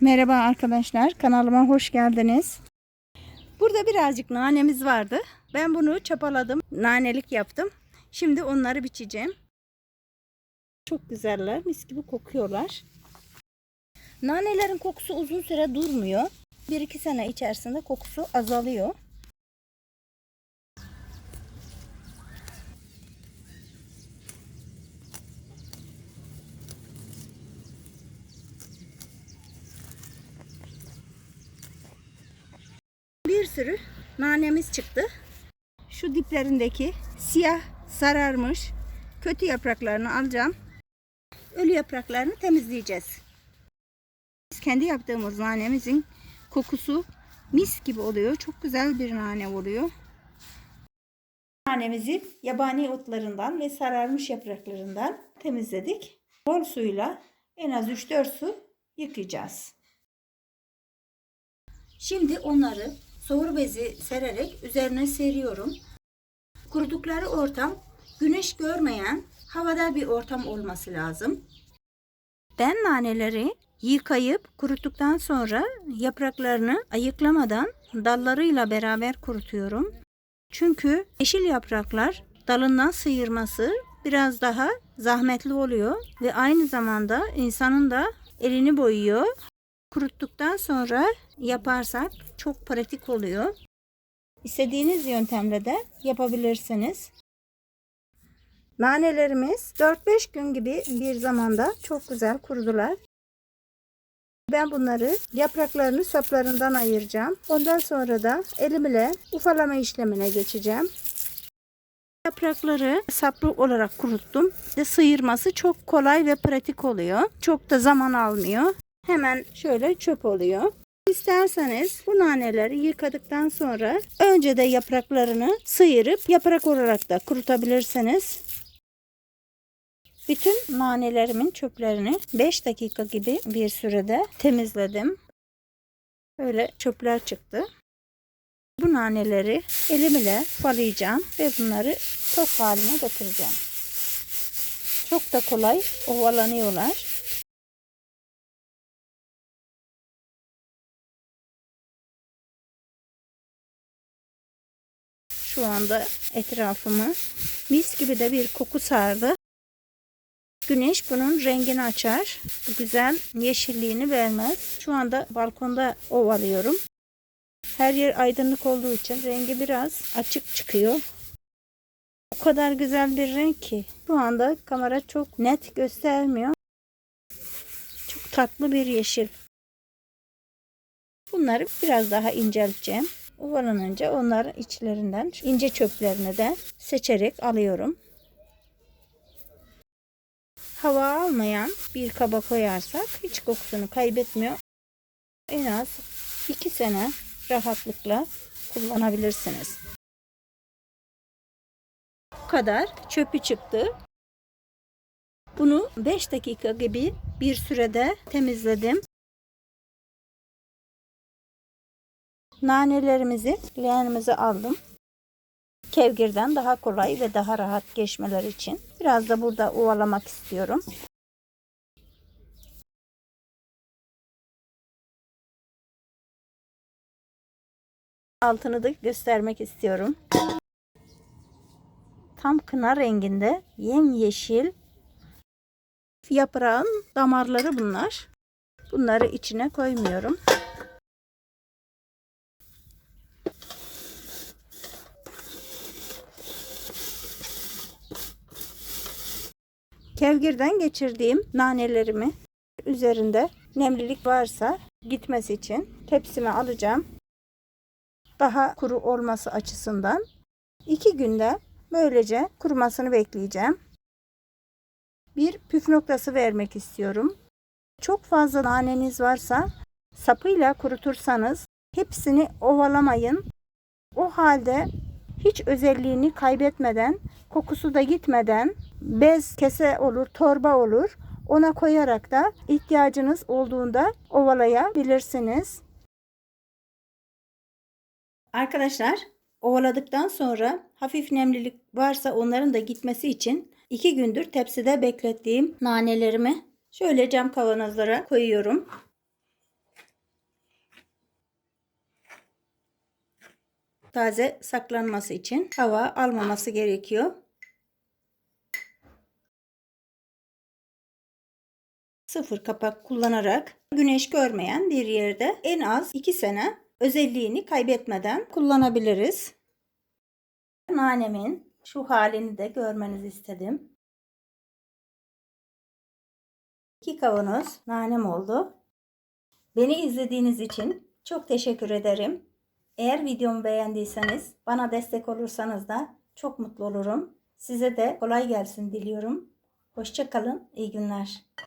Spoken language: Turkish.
Merhaba arkadaşlar, kanalıma hoş geldiniz. Burada birazcık nanemiz vardı. Ben bunu çapaladım, nanelik yaptım. Şimdi onları biçeceğim. Çok güzeller, mis gibi kokuyorlar. Nanelerin kokusu uzun süre durmuyor. 1-2 sene içerisinde kokusu azalıyor. bir sürü nanemiz çıktı. Şu diplerindeki siyah sararmış kötü yapraklarını alacağım. Ölü yapraklarını temizleyeceğiz. Biz kendi yaptığımız nanemizin kokusu mis gibi oluyor. Çok güzel bir nane oluyor. Nanemizi yabani otlarından ve sararmış yapraklarından temizledik. Bol suyla en az 3-4 su yıkayacağız. Şimdi onları soğur bezi sererek üzerine seriyorum. Kurudukları ortam güneş görmeyen havada bir ortam olması lazım. Ben naneleri yıkayıp kuruttuktan sonra yapraklarını ayıklamadan dallarıyla beraber kurutuyorum. Çünkü yeşil yapraklar dalından sıyırması biraz daha zahmetli oluyor ve aynı zamanda insanın da elini boyuyor. Kuruttuktan sonra yaparsak çok pratik oluyor. İstediğiniz yöntemle de yapabilirsiniz. Nanelerimiz 4-5 gün gibi bir zamanda çok güzel kurudular. Ben bunları yapraklarını saplarından ayıracağım. Ondan sonra da elimle ufalama işlemine geçeceğim. Yaprakları saplı olarak kuruttum. Sıyırması çok kolay ve pratik oluyor. Çok da zaman almıyor. Hemen şöyle çöp oluyor. İsterseniz bu naneleri yıkadıktan sonra önce de yapraklarını sıyırıp yaprak olarak da kurutabilirsiniz. Bütün nanelerimin çöplerini 5 dakika gibi bir sürede temizledim. Böyle çöpler çıktı. Bu naneleri elimle falayacağım ve bunları top haline getireceğim. Çok da kolay ovalanıyorlar. Şu anda etrafımı mis gibi de bir koku sardı. Güneş bunun rengini açar. Bu güzel yeşilliğini vermez. Şu anda balkonda ovalıyorum. Her yer aydınlık olduğu için rengi biraz açık çıkıyor. O kadar güzel bir renk ki. Şu anda kamera çok net göstermiyor. Çok tatlı bir yeşil. Bunları biraz daha incelteceğim. Ovalanınca onların içlerinden ince çöplerini de seçerek alıyorum. Hava almayan bir kaba koyarsak hiç kokusunu kaybetmiyor. En az 2 sene rahatlıkla kullanabilirsiniz. Bu kadar çöpü çıktı. Bunu 5 dakika gibi bir sürede temizledim. Nanelerimizi leğenimize aldım. Kevgirden daha kolay ve daha rahat geçmeler için. Biraz da burada ovalamak istiyorum. Altını da göstermek istiyorum. Tam kına renginde yemyeşil yaprağın damarları bunlar. Bunları içine koymuyorum. Kevgirden geçirdiğim nanelerimi üzerinde nemlilik varsa gitmesi için tepsime alacağım. Daha kuru olması açısından iki günde böylece kurumasını bekleyeceğim. Bir püf noktası vermek istiyorum. Çok fazla naneniz varsa sapıyla kurutursanız hepsini ovalamayın. O halde hiç özelliğini kaybetmeden, kokusu da gitmeden bez kese olur, torba olur. Ona koyarak da ihtiyacınız olduğunda ovalayabilirsiniz. Arkadaşlar ovaladıktan sonra hafif nemlilik varsa onların da gitmesi için 2 gündür tepside beklettiğim nanelerimi şöyle cam kavanozlara koyuyorum. Taze saklanması için hava almaması gerekiyor. Sıfır kapak kullanarak güneş görmeyen bir yerde en az 2 sene özelliğini kaybetmeden kullanabiliriz. Nanemin şu halini de görmenizi istedim. 2 kavanoz nanem oldu. Beni izlediğiniz için çok teşekkür ederim. Eğer videomu beğendiyseniz bana destek olursanız da çok mutlu olurum. Size de kolay gelsin diliyorum. Hoşçakalın. İyi günler.